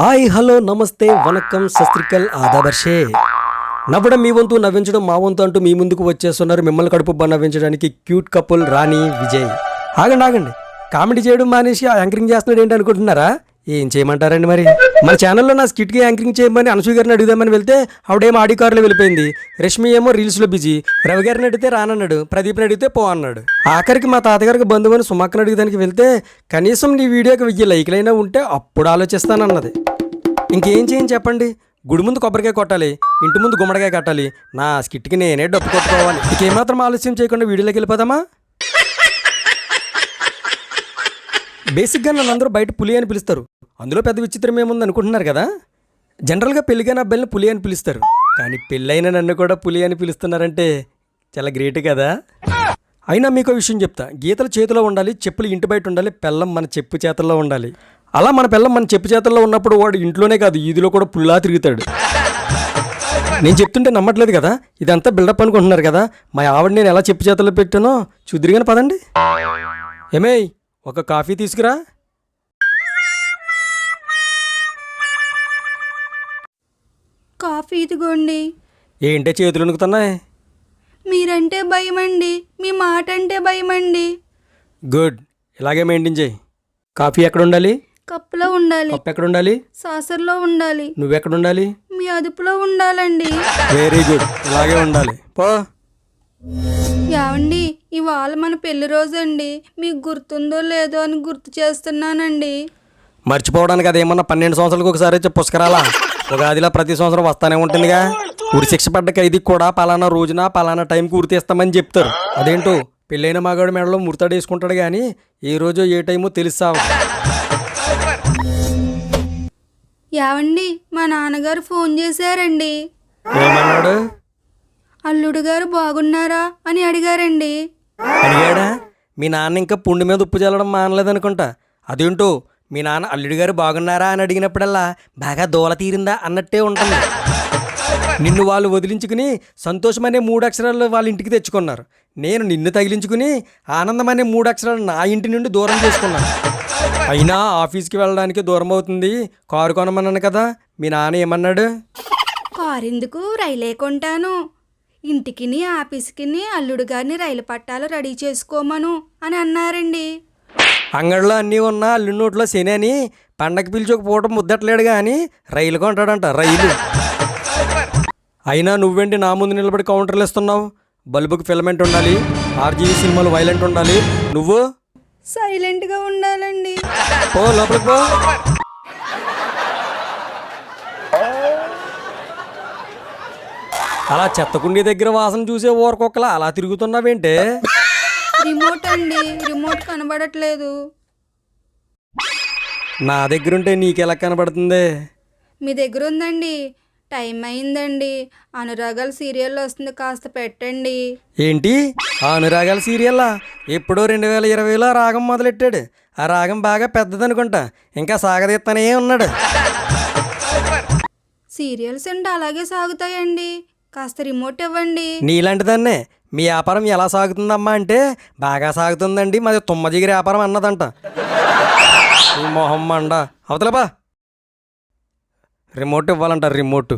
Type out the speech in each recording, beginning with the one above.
Hi hello నమస్తే వనకం సస్త్రికల్ ఆదాబర్షే నవ్వడం మీ వంతు నవ్వించడం మా వంతు అంటూ మీ ముందుకు వచ్చేస్తున్నారు. మిమ్మల్ని కడుపు నవ్వించడానికి క్యూట్ కపుల్ రాణి విజయ్. ఆగండి ఆగండి. కామెడీ చేయడం మానేసి ఆ యాంకరింగ్ చేస్తున్నాడు ఏంటి అనుకుంటున్నారా? ఏం చేయమంటారండి మరి? మన ఛానల్లో నా స్కిట్కి యాంకరింగ్ చేయమని అనసూయ గారిని అడుగుదామని వెళ్తే ఆవిడేమో ఆడి కారులో వెళ్ళిపోయింది. రష్మి ఏమో రీల్స్లో బిజీ రవి గారిని అడిగితే రానన్నాడు. ప్రదీప్ని అడిగితే పో అన్నాడు. ఆఖరికి మా తాతగారికి బంధువుని సుమక్కని అడిగేదానికి వెళ్తే కనీసం నీ వీడియోకి వెయ్యి లైక్లైనా ఉంటే అప్పుడు ఆలోచిస్తానన్నది. ఇంకేం చేయని చెప్పండి? గుడి ముందు కొబ్బరికాయ కొట్టాలి. ఇంటి ముందు గుమ్మడికాయ కట్టాలి. నా స్కిట్కి నేనే డబ్బు కొట్టుకోవాలి. ఇంకేమాత్రం ఆలస్యం చేయకుండా వీడియోలోకి వెళ్ళిపోదామా? బేసిక్గా నన్ను అందరూ బయట పులి అని పిలుస్తారు. అందులో పెద్ద విచిత్రం ఏముంది అనుకుంటున్నారు కదా? జనరల్గా పెళ్ళికైన అబ్బాయిని పులి అని పిలుస్తారు. కానీ పెళ్ళైన నన్ను కూడా పులి అని పిలుస్తున్నారంటే చాలా గ్రేట్ కదా? అయినా మీకు విషయం చెప్తా. గీతలు చేతిలో ఉండాలి చెప్పులు ఇంటి బయట ఉండాలి పెళ్ళం మన చెప్పు చేతల్లో ఉండాలి. అలా మన పెళ్ళం మన చెప్పు చేతల్లో ఉన్నప్పుడు వాడు ఇంట్లోనే కాదు ఈదిలో కూడా పుల్లా తిరుగుతాడు. నేను చెప్తుంటే నమ్మట్లేదు కదా? ఇదంతా బిల్డప్ అనుకుంటున్నారు కదా? మా ఆవిడ నేను ఎలా చెప్పు చేతల్లో పెట్టానో? చూద్దరిగానే పదండి. ఏమేయ్ ఒక కాఫీ తీసుకురా. కాఫీ ఇదిగోండి. ఏంటే చేతులు వణుకుతున్నాయి? మీరంటే భయమండి. మీ మాట అంటే భయమండి. గుడ్. ఇలాగే మెయింటైన్ చేయి. కాఫీ ఎక్కడ ఉండాలి? కప్పులో ఉండాలి. కప్ ఎక్కడ ఉండాలి? సాసర్లో ఉండాలి. నువ్వెక్కడ ఉండాలి? మీ అదుపులో ఉండాలండి. Very good. ఇలాగే ఉండాలి. పో. ఏమండి ఇవాళ మన పెళ్ళి రోజండి. మీకు గుర్తుందో లేదో అని గుర్తు చేస్తున్నానండి. మర్చిపోవడానికి అదేమన్నా పన్నెండు సంవత్సరాలకు ఒకసారి వచ్చే పుష్కరాలా? ఉగాదిలా ప్రతి సంవత్సరం వస్తానే ఉంటుందిగా. ఉరి శిక్ష పడ్డ ఖైదీకి కూడా పలానా రోజున పలానా టైంకి ఉరి తీస్తామని చెప్తారు. అదేంటో పెళ్ళైన మగాడు మెడలో ముడతాడు వేసుకుంటాడు కానీ ఏ రోజో ఏ టైమో తెలుస్తావు ఏమండి మా నాన్నగారు ఫోన్ చేశారండి. ఏమన్నాడు? అల్లుడు గారు బాగున్నారా అని అడిగారండి. అడిగాడా? మీ నాన్న ఇంకా పుండు మీద ఉప్పు చల్లడం మానలేదనుకుంటా. అదేంటో మీ నాన్న అల్లుడి గారు బాగున్నారా అని అడిగినప్పుడల్లా బాగా దోల తీరిందా అన్నట్టే ఉంటుంది. నిన్ను వాళ్ళు వదిలించుకుని సంతోషం అనే మూడు అక్షరాలు వాళ్ళ ఇంటికి తెచ్చుకున్నారు. నేను నిన్ను తగిలించుకుని ఆనందం అనే మూడు అక్షరాలు నా ఇంటి నుండి దూరం చేసుకున్నాను. అయినా ఆఫీస్కి వెళ్ళడానికి దూరం అవుతుంది. కారు కొనమన్నాను కదా మీ నాన్న ఏమన్నాడు? కారెందుకు? రైలే కొంటాను. ఇంటికిని ఆఫీస్కిని అల్లుడు గారిని రైలు పట్టాలు రెడీ చేసుకోమను అని అన్నారండి. అంగడిలో అన్నీ ఉన్నా అల్లు నోట్లో శని అని పండగ పిలిచి ఒక పూట ముద్దట్లేడు కానీ రైలు కొంటాడంట రైలు. అయినా నువ్వేంటి నా ముందు నిలబడి కౌంటర్లు ఇస్తున్నావు బల్బుకి ఫిలమెంట్ ఉండాలి ఆర్జీవీ సినిమాలు వైలెంట్ ఉండాలి. నువ్వు? సైలెంట్గా ఉండాలండి. పో లోపలికి పో. అలా చెత్తకుండీ దగ్గర వాసన చూసే ఊరకొక్కలా అలా తిరుగుతున్నావేంటే? రిమోట్ అండి రిమోట్ కనబడట్లేదు. నా దగ్గరుంటే నీకెలా కనబడుతుంది? మీ దగ్గర ఉందండి టైం అయిందండి. అనురాగాలు సీరియల్ వస్తుంది కాస్త పెట్టండి. ఏంటి? ఆ అనురాగాల సీరియల్లా? ఎప్పుడో రెండు వేల ఇరవైలో ఆ రాగం మొదలెట్టాడు. ఆ రాగం బాగా పెద్దదనుకుంటా. ఇంకా సాగదీత్తనే ఉన్నాడు. సీరియల్స్ అంటే అలాగే సాగుతాయండి. కాస్త రిమోట్ ఇవ్వండి. నీలాంటి దాన్నే మీ వ్యాపారం ఎలా సాగుతుందమ్మా అంటే బాగా సాగుతుందండి మాది తుమ్మ జిగిరి వ్యాపారం అన్నదంట. మొహం మండ. అవతలబా రిమోట్ ఇవ్వాలంటారు రిమోట్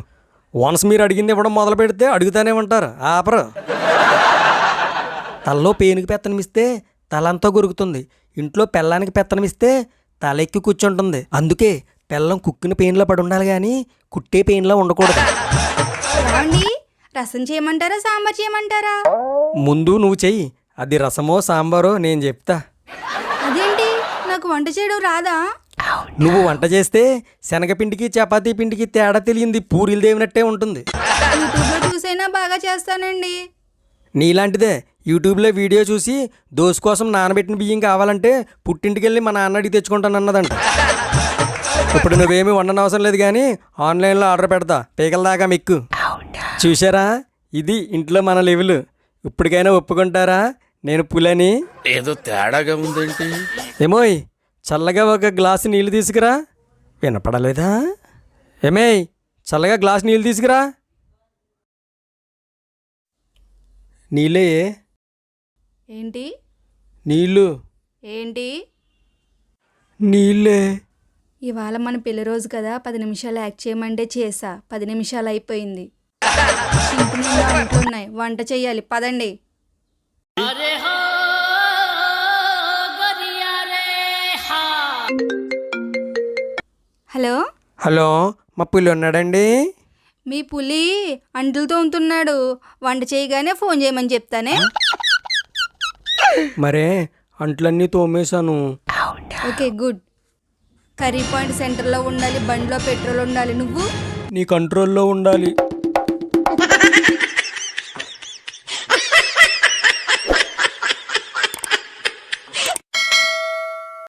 వన్స్ మీరు అడిగింది ఇవ్వడం మొదలు పెడితే అడుగుతానే ఉంటారు. ఆపరు. తలలో పేనుకి పెత్తనమిస్తే తలంతా కొరుకుతుంది ఇంట్లో పెళ్ళానికి పెత్తనమిస్తే తల ఎక్కి కూర్చుంటుంది. అందుకే పెళ్ళం కుక్కిన పెయిన్లో పడి ఉండాలి కానీ కుట్టే పెయిన్లో ఉండకూడదు. రసం చేయమంటారా సాంబార్ చేయమంటారా? ముందు నువ్వు చెయ్యి. అది రసమో సాంబారో నేను చెప్తా. అదేంటి? నాకు వంట చేయడం రాదా? నువ్వు వంట చేస్తే శనగపిండికి చపాతీ పిండికి తేడా తెలియంది. పూరీలు దేవినట్టే ఉంటుంది. యూట్యూబ్లో చూసైనా బాగా చేస్తానండి. నీలాంటిదే యూట్యూబ్లో వీడియో చూసి దోశ కోసం నానబెట్టిన బియ్యం కావాలంటే పుట్టింటికి వెళ్ళి మా నాన్న అడిగి తెచ్చుకుంటానన్నదంట. ఇప్పుడు నువ్వేమీ వండనవసరం లేదు కానీ ఆన్లైన్లో ఆర్డర్ పెడతా. పీకల దాకా మిక్కు. చూసారా ఇది ఇంట్లో మన లెవెల్. ఇప్పటికైనా ఒప్పుకుంటారా? నేను పులని. ఏదో తేడాగా ఉందేంటి? ఏమోయ్ చల్లగా ఒక గ్లాసు నీళ్ళు తీసుకురా. వినపడలేదా? ఏమేయ్ చల్లగా గ్లాస్ నీళ్ళు తీసుకురా. నీళ్ళే. ఏంటి? నీళ్ళు. ఏంటి? నీళ్ళే. ఇవాళ మన పెళ్ళి రోజు కదా పది నిమిషాలు యాక్ట్ చేయమంటే చేసా. పది నిమిషాలు అయిపోయింది. ఉన్నాయి వంట చెయ్యాలి. పదండి. హలో? హలో మా పులి ఉన్నాడండి? మీ పులి అంట్లు తోముతున్నాడు. వంట చేయగానే ఫోన్ చేయమని చెప్తానే. మరే అంట్లన్నీ తోమేశాను. Okay good. కర్రీ పాయింట్ సెంటర్లో ఉండాలి బండిలో పెట్రోల్ ఉండాలి. నువ్వు? నీ కంట్రోల్లో ఉండాలి.